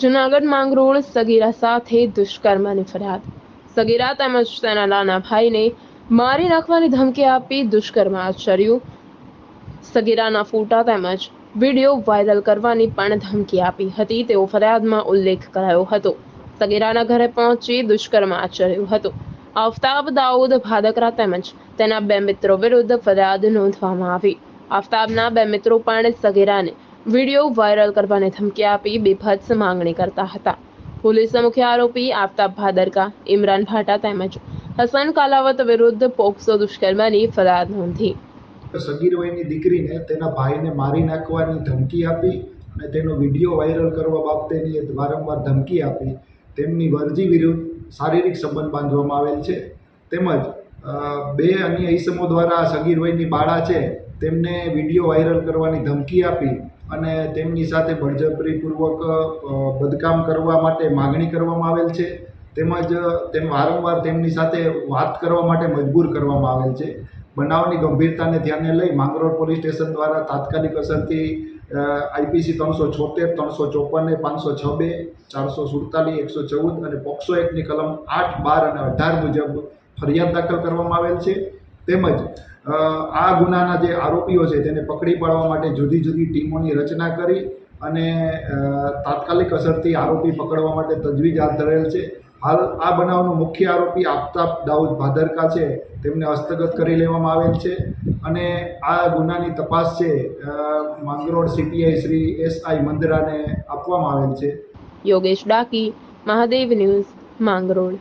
જુનાગઢ માંગરોળ સગીરા સાથે દુષ્કર્મની ફરિયાદ. સગીરા તેમજ તેના નાના ભાઈને મારી નાખવાની ધમકી આપી દુષ્કર્મ આચર્યું. સગીરાના ફોટા તેમજ વીડિયો વાયરલ કરવાની પણ ધમકી આપી હતી તેવો ફરિયાદમાં ઉલ્લેખ કરાયો હતો. સગીરાના ઘરે પહોંચી દુષ્કર્મ આચર્યું હતું. આફતાબ દાઉદ ભાદકરા તેમજ તેના બે મિત્રો વિરુદ્ધ ફરિયાદ નોંધવામાં આવી. આફતાબના બે મિત્રો પણ સગીરાને વીડિયો વાયરલ કરવાની ધમકી આપી બેભત્સ માંગણી કરતા હતા. પોલીસના મુખ્ય આરોપી આફતાબ ભાદરકા ઇમરાન ભાટા તેમજ હસન કાલાવત વિરુદ્ધ પોક્સો દુષ્કર્મની ફરિયાદ નોંધી. સગીર વયની દીકરીને તેના ભાઈને મારી નાખવાની ધમકી આપી અને તેનો વીડિયો વાયરલ કરવા બાબતેની વારંવાર ધમકી આપી. તેમની વર્જી વિરુદ્ધ શારીરિક સંબંધ બાંધવામાં આવેલ છે. તેમજ બે અન્ય ઈસમો દ્વારા સગીરભાઈની બાળા છે, તેમને વીડિયો વાયરલ કરવાની ધમકી આપી અને તેમની સાથે બળજબરીપૂર્વક બદકામ કરવા માટે માગણી કરવામાં આવેલ છે. તેમજ, તેમ વારંવાર તેમની સાથે વાત કરવા માટે મજબૂર કરવામાં આવેલ છે. બનાવની ગંભીરતાને ધ્યાને લઈ માંગરોળ પોલીસ સ્ટેશન દ્વારા તાત્કાલિક અસરથી આઈપીસી ત્રણસો છોતેર, ત્રણસો ચોપન પાંચસો છ બે, ચારસો સુડતાલીસ, એકસો ચૌદ અને પોક્સો એક્ટની કલમ આઠ, બાર અને અઢાર મુજબ ફરિયાદ દાખલ કરવામાં આવેલ છે. તેમજ આ ગુનાના જે આરોપીઓ છે તેને પકડી પાડવા માટે જુદી જુદી ટીમોની રચના કરી અને તાત્કાલિક અસરથી આરોપી પકડવા માટે તજવીજ હાથ ધરેલ છે. હાલ આ બનાવનો મુખ્ય આરોપી આફતાબ દાઉદ ભાદરકા છે, તેમને હસ્તગત કરી લેવામાં આવેલ છે અને આ ગુનાની તપાસ છે Mangrol CPI Shri S I મંદરાને આપવામાં આવેલ છે. યોગેશ ડાકી, મહાદેવ ન્યૂઝ માંગરોળ.